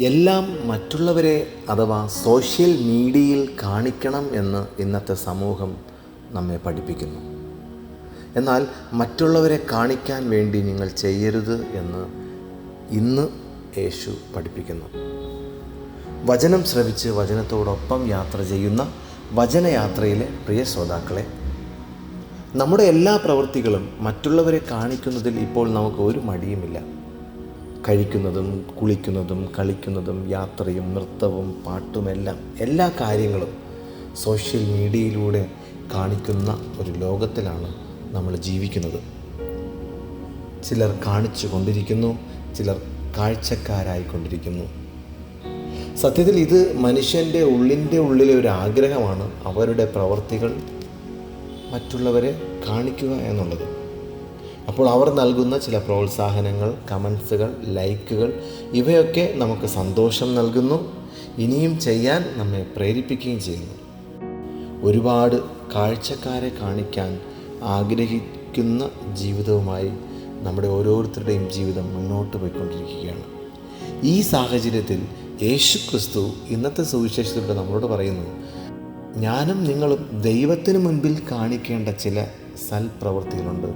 എല്ലാം മറ്റുള്ളവരെ അഥവാ സോഷ്യൽ മീഡിയയിൽ കാണിക്കണം എന്ന് ഇന്നത്തെ സമൂഹം നമ്മെ പഠിപ്പിക്കുന്നു. എന്നാൽ മറ്റുള്ളവരെ കാണിക്കാൻ വേണ്ടി നിങ്ങൾ ചെയ്യരുത് എന്ന് ഇന്ന് യേശു പഠിപ്പിക്കുന്നു. വചനം ശ്രവിച്ച് വചനത്തോടൊപ്പം യാത്ര ചെയ്യുന്ന വചനയാത്രയിലെ പ്രിയ ശ്രോതാക്കളെ നമ്മുടെ എല്ലാ പ്രവൃത്തികളും മറ്റുള്ളവരെ കാണിക്കുന്നതിൽ ഇപ്പോൾ നമുക്ക് ഒരു മടിയുമില്ല. കഴിക്കുന്നതും കുളിക്കുന്നതും കളിക്കുന്നതും യാത്രയും നൃത്തവും പാട്ടുമെല്ലാം എല്ലാ കാര്യങ്ങളും സോഷ്യൽ മീഡിയയിലൂടെ കാണിക്കുന്ന ഒരു ലോകത്തിലാണ് നമ്മൾ ജീവിക്കുന്നത്. ചിലർ കാണിച്ചു കൊണ്ടിരിക്കുന്നു ചിലർ കാഴ്ചക്കാരായിക്കൊണ്ടിരിക്കുന്നു സത്യത്തിൽ ഇത് മനുഷ്യന്റെ ഉള്ളിന്റെ ഉള്ളിലെ ഒരു ആഗ്രഹമാണ് അവരുടെ പ്രവർത്തികൾ മറ്റുള്ളവരെ കാണിക്കുക എന്നുള്ളത്. അപ്പോൾ അവർ നൽകുന്ന ചില പ്രോത്സാഹനങ്ങൾ കമൻസുകൾ ലൈക്കുകൾ ഇവയൊക്കെ നമുക്ക് സന്തോഷം നൽകുന്നു. ഇനിയും ചെയ്യാൻ നമ്മെ പ്രേരിപ്പിക്കുകയും ചെയ്യുന്നു. ഒരുപാട് കാഴ്ചക്കാരെ കാണിക്കാൻ ആഗ്രഹിക്കുന്ന ജീവിതവുമായി നമ്മുടെ ഓരോരുത്തരുടെയും ജീവിതം മുന്നോട്ട് പോയിക്കൊണ്ടിരിക്കുകയാണ്. ഈ സാഹചര്യത്തിൽ യേശു ക്രിസ്തു ഇന്നത്തെ സുവിശേഷത്തിലൂടെ നമ്മളോട് പറയുന്നു ഞാനും നിങ്ങളും ദൈവത്തിന് മുൻപിൽ കാണിക്കേണ്ട ചില സൽപ്രവൃത്തികളുണ്ട്.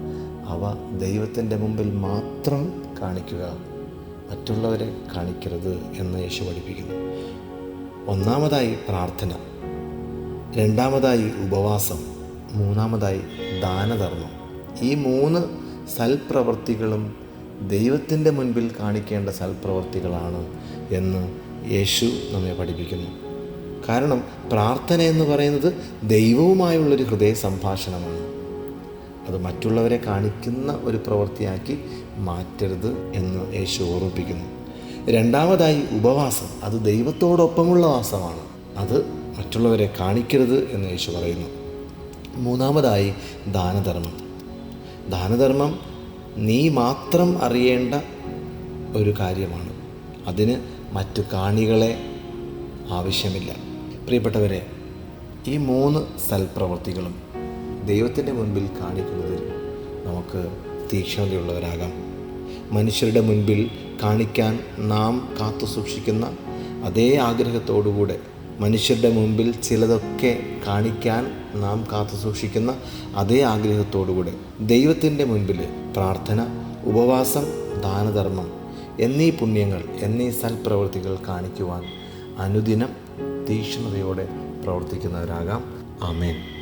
അവ ദൈവത്തിന്റെ മുമ്പിൽ മാത്രം കാണിക്കുക മറ്റുള്ളവരെ കാണിക്കരുത് എന്ന് യേശു പഠിപ്പിക്കുന്നു. ഒന്നാമതായി പ്രാർത്ഥന രണ്ടാമതായി ഉപവാസം മൂന്നാമതായി ദാനധർമ്മം. ഈ മൂന്ന് സൽപ്രവൃത്തികളും ദൈവത്തിന്റെ മുൻപിൽ കാണിക്കേണ്ട സൽപ്രവൃത്തികളാണ് എന്ന് യേശു നമ്മെ പഠിപ്പിക്കുന്നു. കാരണം പ്രാർത്ഥന എന്ന് പറയുന്നത് ദൈവവുമായുള്ളൊരു ഹൃദയ സംഭാഷണമാണ് അത് മറ്റുള്ളവരെ കാണിക്കുന്ന ഒരു പ്രവൃത്തിയാക്കി മാറ്റരുത് എന്ന് യേശു ഓർമ്മിപ്പിക്കുന്നു. രണ്ടാമതായി ഉപവാസം. അത് ദൈവത്തോടൊപ്പമുള്ള വാസമാണ്. അത് മറ്റുള്ളവരെ കാണിക്കരുത് എന്ന് യേശു പറയുന്നു. മൂന്നാമതായി ദാനധർമ്മം. ദാനധർമ്മം നീ മാത്രം അറിയേണ്ട ഒരു കാര്യമാണ്. അതിന് മറ്റു കാണികളെ ആവശ്യമില്ല. പ്രിയപ്പെട്ടവരെ ഈ മൂന്ന് സൽപ്രവൃത്തികളും ദൈവത്തിന്റെ മുൻപിൽ കാണിക്കുന്നതിൽ നമുക്ക് തീക്ഷ്ണതയുള്ളവരാകാം. മനുഷ്യരുടെ മുൻപിൽ കാണിക്കാൻ നാം കാത്തു സൂക്ഷിക്കുന്ന അതേ ആഗ്രഹത്തോടുകൂടെ മനുഷ്യരുടെ മുൻപിൽ ചിലതൊക്കെ കാണിക്കാൻ നാം കാത്തു സൂക്ഷിക്കുന്ന അതേ ആഗ്രഹത്തോടുകൂടെ ദൈവത്തിന്റെ മുൻപിൽ പ്രാർത്ഥന ഉപവാസം ദാനധർമ്മം എന്നീ പുണ്യങ്ങൾ എന്നീ സൽപ്രവൃത്തികൾ കാണിക്കുവാൻ അനുദിനം തീക്ഷ്ണതയോടെ പ്രവർത്തിക്കുന്നവരാകാം. ആമേൻ.